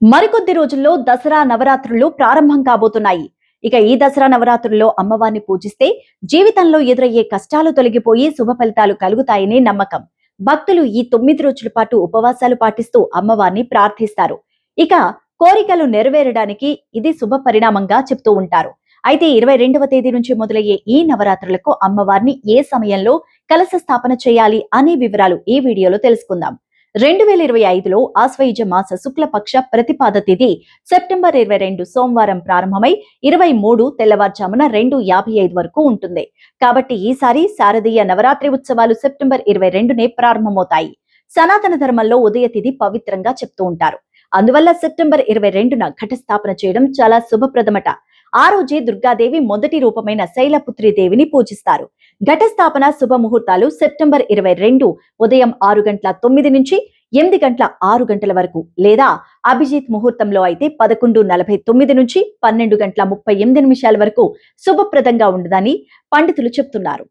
మరికొద్ది రోజుల్లో దసరా నవరాత్రులు ప్రారంభం కాబోతున్నాయి. ఇక ఈ దసరా నవరాత్రుల్లో అమ్మవారిని పూజిస్తే జీవితంలో ఎదురయ్యే కష్టాలు తొలగిపోయి శుభ ఫలితాలు కలుగుతాయని నమ్మకం. భక్తులు ఈ తొమ్మిది రోజుల పాటు ఉపవాసాలు పాటిస్తూ అమ్మవారిని ప్రార్థిస్తారు. ఇక కోరికలు నెరవేరడానికి ఇది శుభ పరిణామంగా చెప్తూ ఉంటారు. అయితే ఇరవై రెండవ తేదీ నుంచి మొదలయ్యే ఈ నవరాత్రులకు అమ్మవారిని ఏ సమయంలో కలశ స్థాపన చేయాలి అనే వివరాలు ఈ వీడియోలో తెలుసుకుందాం. రెండు వేల ఇరవై ఐదులో ఆశ్వయుజ మాస శుక్లపక్ష ప్రతిపాద తిథి సెప్టెంబర్ ఇరవై రెండు సోమవారం ప్రారంభమై ఇరవై మూడు తెల్లవారుజామున రెండు యాభై ఐదు వరకు ఉంటుంది. కాబట్టి ఈసారి శారదీయ నవరాత్రి ఉత్సవాలు సెప్టెంబర్ ఇరవై రెండునే ప్రారంభమవుతాయి. సనాతన ధర్మంలో ఉదయ తిథి పవిత్రంగా చెప్తూ ఉంటారు. అందువల్ల సెప్టెంబర్ ఇరవై రెండున ఘటస్థాపన చేయడం చాలా శుభప్రదమట. ఆ రోజే దుర్గాదేవి మొదటి రూపమైన శైలపుత్రి దేవిని పూజిస్తారు. ఘటస్థాపన శుభ ముహూర్తాలు సెప్టెంబర్ ఇరవై రెండు ఉదయం ఆరు గంటల తొమ్మిది నుంచి ఎనిమిది గంటల ఆరు గంటల వరకు లేదా అభిజిత్ ముహూర్తంలో అయితే పదకొండు నలభై తొమ్మిది నుంచి పన్నెండు గంటల ముప్పై ఎనిమిది నిమిషాల వరకు శుభప్రదంగా ఉండదని పండితులు చెప్తున్నారు.